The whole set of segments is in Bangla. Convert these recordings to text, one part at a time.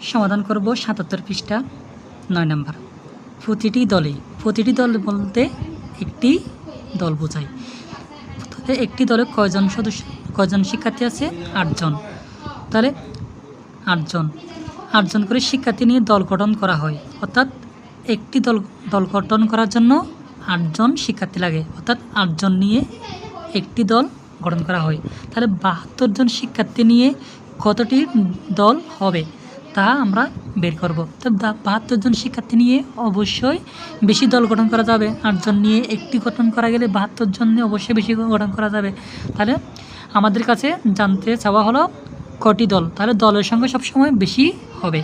সমাধান করব সাতাত্তর পৃষ্ঠা, নয় নাম্বার। প্রতিটি দলে প্রতিটি দল বলতে একটি দল বোঝায়। একটি দলে কয়জন সদস্য, কয়জন শিক্ষার্থী আছে? আটজন। তাহলে আটজন। আটজন করে শিক্ষার্থী নিয়ে দল গঠন করা হয়। অর্থাৎ একটি দল দল গঠন করার জন্য আটজন শিক্ষার্থী লাগে। অর্থাৎ আটজন নিয়ে একটি দল গঠন করা হয়। তাহলে বাহাত্তর জন শিক্ষার্থী নিয়ে কতটি দল হবে? তা আমরা বের করব। তো বাহাত্তর জন শিক্ষার্থী নিয়ে অবশ্যই বেশি দল গঠন করা যাবে। আটজন নিয়ে একটি গঠন করা গেলে বাহাত্তর জন নিয়ে অবশ্যই বেশি গঠন করা যাবে। তাহলে আমাদের কাছে জানতে চাওয়া হলো কটি দল। তাহলে দলের সংখ্যা সবসময় বেশি হবে।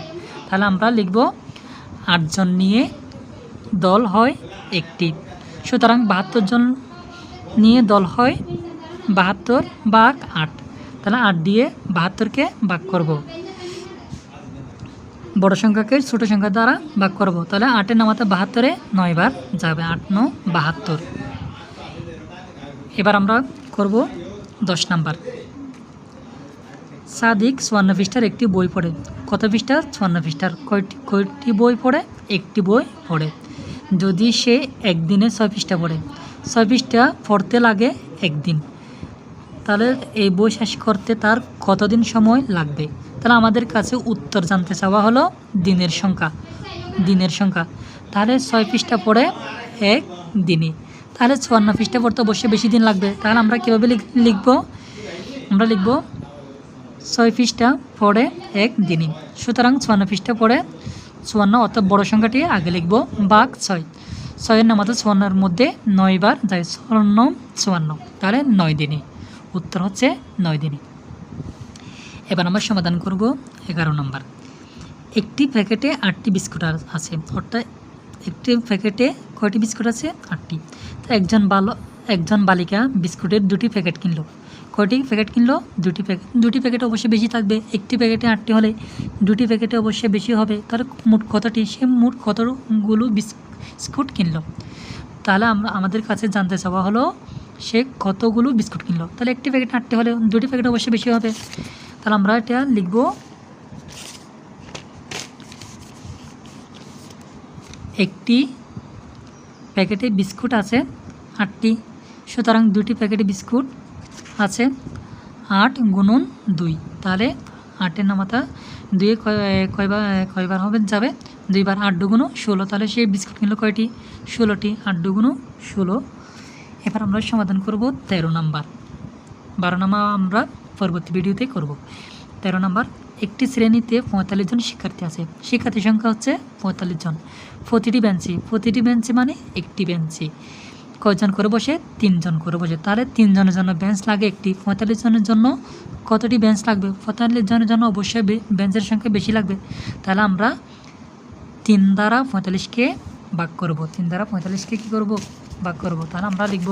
তাহলে আমরা লিখব আটজন নিয়ে দল হয় একটি। সুতরাং বাহাত্তর জন নিয়ে দল হয় বাহাত্তর বাঘ আট। তাহলে আট দিয়ে বাহাত্তরকে ভাগ করব। বড় সংখ্যাকে ছোট সংখ্যা দ্বারা ভাগ করব। তাহলে আটের নামাতে বাহাত্তরে নয় বার যাবে আট ন বাহাত্তর। এবার আমরা করব দশ নাম্বার। সাদিক চুয়ান্ন পৃষ্ঠার একটি বই পড়ে। কত পৃষ্ঠা? চুয়ান্ন পৃষ্ঠার। কয়টি কয়টি বই পড়ে? একটি বই পড়ে। যদি সে একদিনে ছয় পৃষ্ঠা পড়ে, ছয় পৃষ্ঠা পড়তে লাগে একদিন। তাহলে এই বই শেষ করতে তার কতদিন সময় লাগবে? তাহলে আমাদের কাছে উত্তর জানতে চাওয়া হলো দিনের সংখ্যা। দিনের সংখ্যা। তাহলে ছয় পৃষ্ঠা পড়ে এক দিনে। তাহলে চুয়ান্ন পৃষ্ঠা পড়তে অবশ্যই বেশি দিন লাগবে। তাহলে আমরা কীভাবে লিখব? আমরা লিখব ছয় পৃষ্ঠা পড়ে এক দিনই সুতরাং চুয়ান্ন পৃষ্ঠা পড়ে চুয়ান্ন অর্থাৎ বড় সংখ্যাটি আগে লিখব বাঘ ছয়। ছয়ের নামাতে চুয়ান্নর মধ্যে নয় বার যায় চুয়ান্ন চুয়ান্ন। তাহলে নয় দিনই উত্তর হচ্ছে নয় দিনই এবার আমরা সমাধান করব এগারো নম্বর। একটি প্যাকেটে আটটি বিস্কুট আছে, অর্থাৎ একটি প্যাকেটে কয়টি বিস্কুট আছে? আটটি। তো একজন বালো একজন বালিকা বিস্কুটের দুটি প্যাকেট কিনলো। কয়টি প্যাকেট কিনলো? দুটি প্যাকেট দুটি প্যাকেট অবশ্যই বেশি থাকবে। একটি প্যাকেটে আটটি হলে দুটি প্যাকেটে অবশ্যই বেশি হবে। তাহলে মোট কতটি? সে মোট কতগুলো বিস্কুট কিনলো? তাহলে আমরা আমাদের কাছে জানতে চাওয়া হলো সে কতগুলো বিস্কুট কিনলো? তাহলে একটি প্যাকেট আটটি হলে দুটি প্যাকেট অবশ্যই বেশি হবে। তাহলে আমরা এটা লিখব। একটি প্যাকেটে বিস্কুট আছে, আটটি। সুতরাং দুটি প্যাকেটে বিস্কুট আছে, আট গুণন দুই। তাহলে আটের নামাতা দুয়ে কয়বার কয়বার হবে? যাবে। দুইবার আট দুগুণ ষোলো। তাহলে সেই বিস্কুট কিনলো কয়টি? ষোলোটি। আট দুগুণ ষোলো। এবার আমরা সমাধান করব তেরো নাম্বার। বারো নাম্বার আমরা পরবর্তী ভিডিওতে করব। তেরো নাম্বার, একটি শ্রেণীতে পঁয়তাল্লিশ জন শিক্ষার্থী আছে। শিক্ষার্থীর সংখ্যা হচ্ছে পঁয়তাল্লিশ জন। প্রতিটি বেঞ্চে প্রতিটি বেঞ্চে মানে একটি বেঞ্চে। কয়জন করে বসে? তিনজন করে বসে। তাহলে তিনজনের জন্য বেঞ্চ লাগে একটি। পঁয়তাল্লিশ জনের জন্য কতটি বেঞ্চ লাগবে? পঁয়তাল্লিশ জনের জন্য অবশ্যই বেঞ্চের সংখ্যা বেশি লাগবে। তাহলে আমরা তিন দ্বারা পঁয়তাল্লিশকে ভাগ করব। তিন দ্বারা পঁয়তাল্লিশকে কী করব? ভাগ করব, তাহলে আমরা লিখব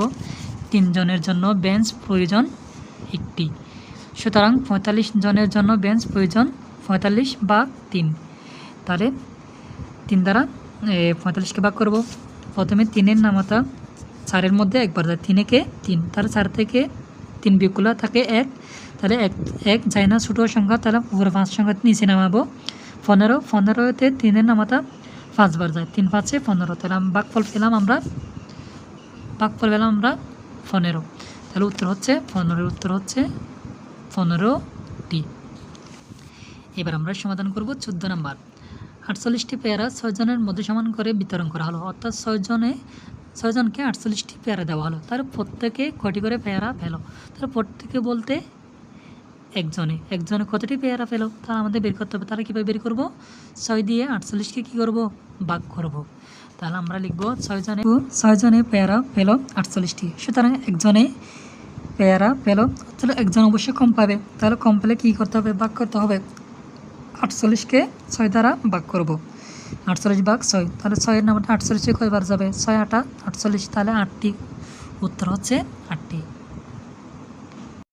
তিনজনের জন্য বেঞ্চ প্রয়োজন একটি। সুতরাং পঁয়তাল্লিশ জনের জন্য বেঞ্চ প্রয়োজন পঁয়তাল্লিশ বা তিন। তাহলে তিন দ্বারা পঁয়তাল্লিশকে ভাগ করব। প্রথমে তিনের নামাতা চারের মধ্যে একবার যায় তিনেকে তিন। তাহলে চার থেকে তিন বিয়োগগুলো থাকে এক। তাহলে এক এক যায় না ছোটো সংখ্যা, তাহলে পুরো পাঁচ সংখ্যা নিচে নামাবো। পনেরো, পনেরোতে তিনের নামাতা পাঁচবার যায়, তিন পাঁচে পনেরো। তাহলে বাঘফল পেলাম আমরা বাঘফল পেলাম আমরা পনেরো। তাহলে উত্তর হচ্ছে, পনেরোর উত্তর হচ্ছে পনেরোটি এবার আমরা সমাধান করব চোদ্দ নাম্বার। আটচল্লিশটি পেয়ারা ছয়জনের মধ্যে সমান করে বিতরণ করা হলো। অর্থাৎ ছয়জনে ছয়জনকে আটচল্লিশটি পেয়ারা দেওয়া হলো। তার প্রত্যেকে কটি করে পেয়ারা পেল তার প্রত্যেকে বলতে একজনে। একজনে কতটি পেয়ারা পেল তা আমাদের বের করতে হবে। তারা কীভাবে বের করব? ছয় দিয়ে আটচল্লিশকে কী করব? বাক করব। তাহলে আমরা লিখব ছয়জনে ছয়জনে পেয়ারা, পেল আটচল্লিশটি। সুতরাং একজনে পেয়ারা, পেল, তাহলে একজন অবশ্যই কম পাবে। তাহলে কম পেলে কী করতে হবে? বাক করতে হবে। আটচল্লিশকে ছয় দ্বারা বাক করব। আটচল্লিশ বাক ছয়। তাহলে ছয়ের নামটা আটচল্লিশে কয়বার যাবে? ছয় আটা, আটচল্লিশ, তাহলে আটটি। উত্তর হচ্ছে আটটি।